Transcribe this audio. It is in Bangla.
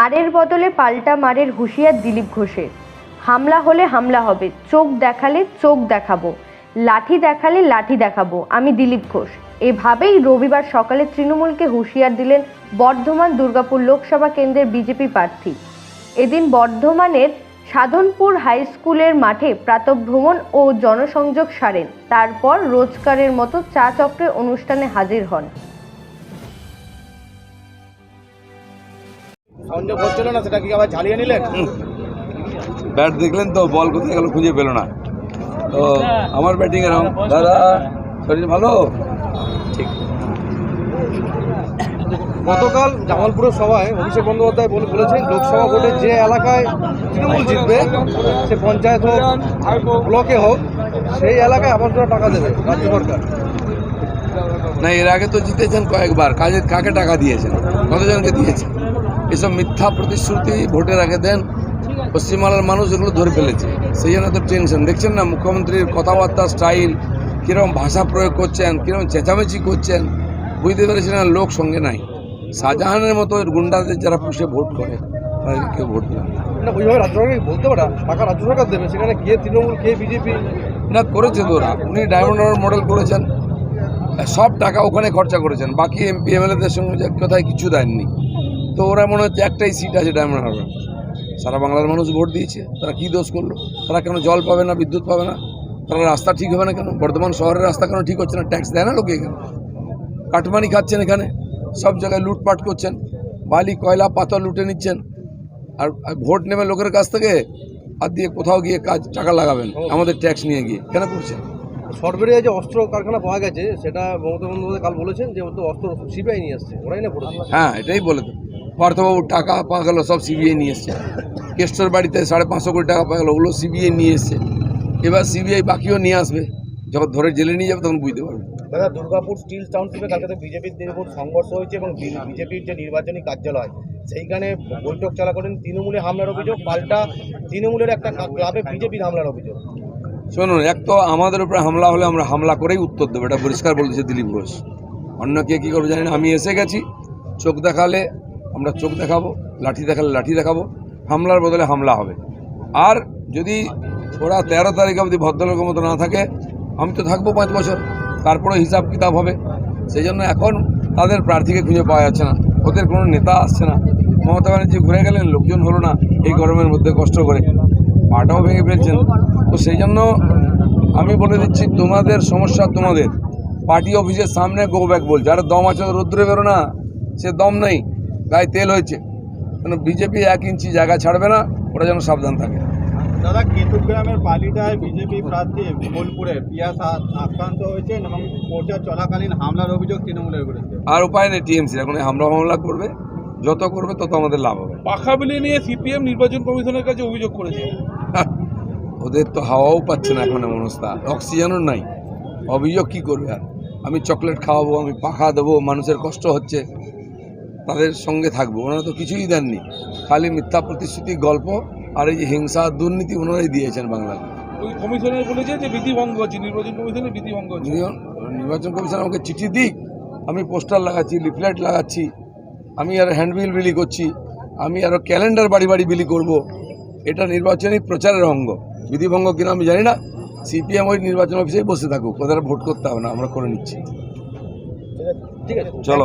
মারের বদলে পাল্টা মারের হুঁশিয়ার দিলীপ ঘোষের। হামলা হলে হামলা হবে, চোখ দেখালে চোখ দেখাবো, লাঠি দেখালে লাঠি দেখাবো, আমি দিলীপ ঘোষ। এভাবেই রবিবার সকালে তৃণমূলকে হুঁশিয়ার দিলেন বর্ধমান দুর্গাপুর লোকসভা কেন্দ্রের বিজেপি প্রার্থী। এদিন বর্ধমানের সাধনপুর হাই স্কুলের মাঠে প্রাতভ্রমণ ও জনসংযোগ সারেন। তারপর রোজকারের মতো চা চক্রে অনুষ্ঠানে হাজির হন। সংযোগ হচ্ছিল না সেটা কি আবার ঝালিয়ে নিলেন? ব্যাট দেখলেন তো বল কোথায় গেল খুঁজে পেল না। তো আমার ব্যাটিং এরকম। দাদা শরীর ভালো? ঠিক। গতকাল জামালপুরের সভায় অভিষেক বন্দ্যোপাধ্যায় বলে বলেছেন লোকসভা ভোটে যে এলাকায় তৃণমূল জিতবে সে পঞ্চায়েত হোক ব্লকে হোক সেই এলাকায় আবার জোড়া টাকা দেবে রাজ্য সরকার। না এর আগে তো জিতেছেন কয়েকবার। কাজে কাকে টাকা দিয়েছেন? কতজনকে দিয়েছেন? এসব মিথ্যা প্রতিশ্রুতি ভোটের আগে দেন পশ্চিমবাংলার মানুষ এগুলো ধরে ফেলেছে। সেই জন্য তো টেনশন দেখছেন না মুখ্যমন্ত্রীর কথাবার্তা স্টাইল কীরকম ভাষা প্রয়োগ করছেন কীরকম চেঁচামেচি করছেন বুঝতে পেরেছেন না লোক সঙ্গে নাই। শাহজাহানের মতো গুন্ডাদের যারা পুষে ভোট করে তাদেরকে কেউ ভোট দেয় না। না ওইভাবে রাজ্য সরকারকে বলতে পারা? টাকা রাজ্য সরকার দেবে সেখানে কে তৃণমূল কে বিজেপি না করেছে তো ওরা। উনি ডায়মন্ড মডেল করেছেন। সব টাকা ওখানে খরচা করেছেন। বাকি এমপি এমএলএদের সঙ্গে কোথায় কিছু দেননি। তো ওরা মনে হচ্ছে একটাই সিট আছে ডায়মন্ড হারবার সারা বাংলার মানুষ ভোট দিয়েছে তারা কী দোষ করল? তারা কেন জল পাবে না বিদ্যুৎ পাবে না? তারা রাস্তা ঠিক হবে না কেন? বর্ধমান শহরের রাস্তা কেন ঠিক হচ্ছে না? ট্যাক্স দেয় না লোকে এখানে। কাটমানি খাচ্ছেন এখানে। সব জায়গায় লুটপাট করছেন। বালি কয়লা পাথর লুটে নিচ্ছেন। আর ভোট নেবে লোকের কাছ থেকে আর দিয়ে কোথাও গিয়ে কাজ টাকা লাগাবেন। আমাদের ট্যাক্স নিয়ে গিয়ে। কেন করছেন? সরবেরিয়ায় যে অস্ত্র কারখানা পাওয়া গেছে সেটা মমতা বন্দ্যোপাধ্যায় কাল বলেছেন যে অস্ত্র সিবিআই নিয়ে আসছে। ওরাই না হ্যাঁ এটাই বলে পার্থবাবুর টাকা পাওয়া গেলো সব সিবিআই নিয়ে এসছে। কেষ্টর বাড়িতে সাড়ে পাঁচশো কোটি টাকা পাওয়া গেলো ওগুলো সিবিআই নিয়ে এসছে। এবার সিবিআই বাকিও নিয়ে আসবে। যখন ধরে জেলে নিয়ে যাবে তখন বুঝতে পারবে। দাদা দুর্গাপুর স্টিল টাউনশিপে কালকে তো বিজেপির তৃণমূল সংঘর্ষ হয়েছে এবং বিজেপির যে নির্বাচনী কার্যালয় সেইখানে বৈঠক চলাকালীন তৃণমূলে হামলার অভিযোগ পাল্টা তৃণমূলের একটা ক্লাবে বিজেপির হামলার অভিযোগ। শুনুন এক তো আমাদের উপরে হামলা হলে আমরা হামলা করেই উত্তর দেবো এটা পরিষ্কার বলেছে দিলীপ ঘোষ। অন্য কে কী করবে জানি না আমি এসে গেছি চোখ দেখালে আমরা চোখ দেখাবো, লাঠি দেখালে লাঠি দেখাবো, হামলার বদলে হামলা হবে। আর যদি ওরা তেরো তারিখ অবধি ভদ্রলোকের মতো না থাকে, আমি তো থাকব পাঁচ বছর তারপরে হিসাব কিতাব হবে। সেই জন্য এখন তাদের প্রার্থীকে খুঁজে পাওয়া যাচ্ছে না। ওদের কোনো নেতা আসছে না। মমতা ব্যানার্জি ঘুরে গেলেন, লোকজন হলো না এই গরমের মধ্যে কষ্ট করে। পাটাও ভেঙে ফেলছেন। তো সেই জন্য আমি বলে দিচ্ছি, তোমাদের সমস্যা তোমাদের। পার্টি অফিসের সামনে গো ব্যাক বলছে আর দম আছে রৌদ্রে বেরো না সে দম নেই। গায়ে তেল হয়েছে কেন বিজেপি এক ইঞ্চি জায়গা ছাড়বে না ওরা যেন সাবধান থাকে। দাদা কেতুগ্রামের বালিটায় বিজেপি প্রার্থী বোলপুরে পিয়াস আক্রান্ত হয়েছেন এবং প্রচার চলাকালীন হামলার অভিযোগ তৃণমূলের বিরুদ্ধে আর উপায় নেই টিএমসি এখন হামলা মামলা করবে যত করবে তত আমাদের লাভ হবে। পাখা বিলিয়ে নিয়ে সিপিএম নির্বাচন কমিশনের কাছে অভিযোগ করেছে। ওদের তো হাওয়াও পাচ্ছে না এখন এমন অবস্থা অক্সিজেনও নাই। অভিযোগ কী করবে আর? আমি চকলেট খাওয়াবো আমি পাখা দেবো মানুষের কষ্ট হচ্ছে। তাদের সঙ্গে থাকব। ওনারা তো কিছুই দেননি। খালি মিথ্যা প্রতিশ্রুতি গল্প আর এই যে হিংসা দুর্নীতি ওনারাই দিয়েছেন বাংলায় ওই কমিশনার বলেছে যে বিধিভঙ্গ হচ্ছে নির্বাচন কমিশনের বিধিভঙ্গ হচ্ছে। নির্বাচন নির্বাচন কমিশন আমাকে চিঠি দিক আমি পোস্টার লাগাচ্ছি লিফলেট লাগাচ্ছি আমি আর হ্যান্ডবিল বিলি করছি আমি আরও ক্যালেন্ডার বাড়ি বাড়ি বিলি করব। এটা নির্বাচনী প্রচারের অঙ্গ। বিধিভঙ্গ কিনা আমি জানি না। সিপিএম ওই নির্বাচন অফিসেই বসে থাকুক। ওদের ভোট করতে হবে না আমরা করে নিচ্ছি। ঠিক আছে। চলো।